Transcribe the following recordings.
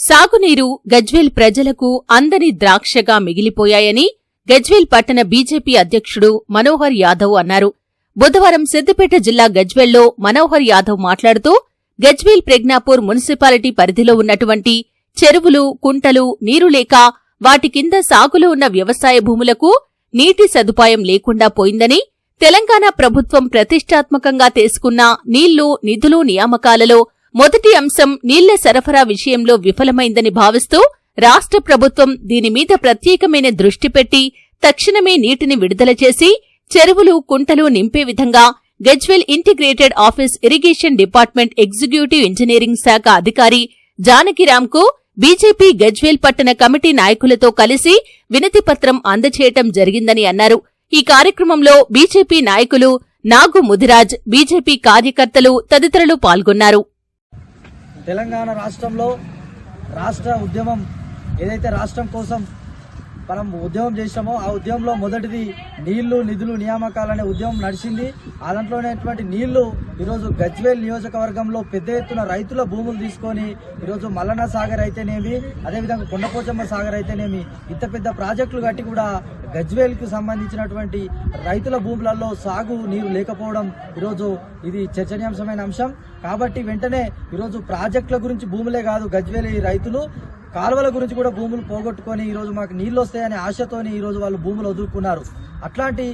సాగునీరు గజ్వేల్ ప్రజలకు అందని ద్రాక్షగా మిగిలిపోయాయని గజ్వేల్ పట్టణ బీజేపీ అధ్యక్షుడు మనోహర్ యాదవ్ అన్నారు. బుధవారం సిద్దిపేట జిల్లా గజ్వేల్లో మనోహర్ యాదవ్ మాట్లాడుతూ గజ్వేల్ ప్రజ్ఞాపూర్ మున్సిపాలిటీ పరిధిలో ఉన్నటువంటి చెరువులు కుంటలు నీరు లేక వాటి కింద సాగులో ఉన్న వ్యవసాయ భూములకు నీటి సదుపాయం లేకుండా పోయిందని తెలంగాణ ప్రభుత్వం ప్రతిష్టాత్మకంగా తీసుకున్న నీళ్ళు నిధులు నియామకాలలో మొదటి అంశం నీళ్ళ సరఫరా విషయంలో విఫలమైందని భావిస్తూ రాష్ట్ర ప్రభుత్వం దీనిమీద ప్రత్యేకమైన దృష్టి పెట్టి తక్షణమే నీటిని విడుదల చేసి చెరువులు కుంటలు నింపే విధంగా Gajwel integrated office irrigation department executive engineering శాఖ అధికారి జానకిరాంకు బీజేపీ గజ్వేల్ పట్టణ కమిటీ నాయకులతో కలిసి వినతిపత్రం అందచేయటం జరిగిందని అన్నారు. ఈ కార్యక్రమంలో బీజేపీ నాయకులు నాగు ముదిరాజ్ బీజేపీ కార్యకర్తలు తదితరులు పాల్గొన్నారు. తెలంగాణ రాష్ట్రంలో రాష్ట్ర ఉద్యమం ఏదైతే రాష్ట్రం కోసం మనం ఉద్యమం చేసామో ఆ ఉద్యమంలో మొదటిది నీళ్ళు నిధులు నియామకాలనే ఉద్యమం నడిచింది. ఆ దాంట్లోనేటువంటి నీళ్ళు ఈరోజు గజ్వేల్ నియోజకవర్గంలో పెద్ద ఎత్తున రైతుల భూములు తీసుకొని ఈరోజు మల్లన్న సాగర్ అయితేనేమి అదేవిధంగా కొండపోచమ్మ సాగర్ అయితేనేమి ఇంత పెద్ద ప్రాజెక్టులు కట్టి కూడా గజ్వేల్కు సంబంధించినటువంటి రైతుల భూములలో సాగు నీరు లేకపోవడం ఈరోజు ఇది చర్చనీయాంశమైన అంశం. కాబట్టి వెంటనే ఈరోజు ప్రాజెక్టుల గురించి భూములే కాదు గజ్వేలి రైతులు కాలువల గురించి కూడా భూములు పోగొట్టుకొని ఈరోజు మాకు నీళ్ళు వస్తాయనే ఆశతోని ఈరోజు వాళ్ళు భూములు వదులుకున్నారు. అట్లాంటి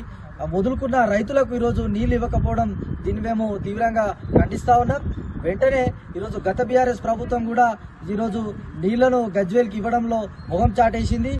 వదులుకున్న రైతులకు ఈరోజు నీళ్ళు ఇవ్వకపోవడం దీన్ని మేము తీవ్రంగా ఖండిస్తా ఉన్నాం. వెంటనే ఈరోజు గత బీఆర్ఎస్ ప్రభుత్వం కూడా ఈరోజు నీళ్ళను గజ్వేల్కి ఇవ్వడంలో మొహం చాటేసింది.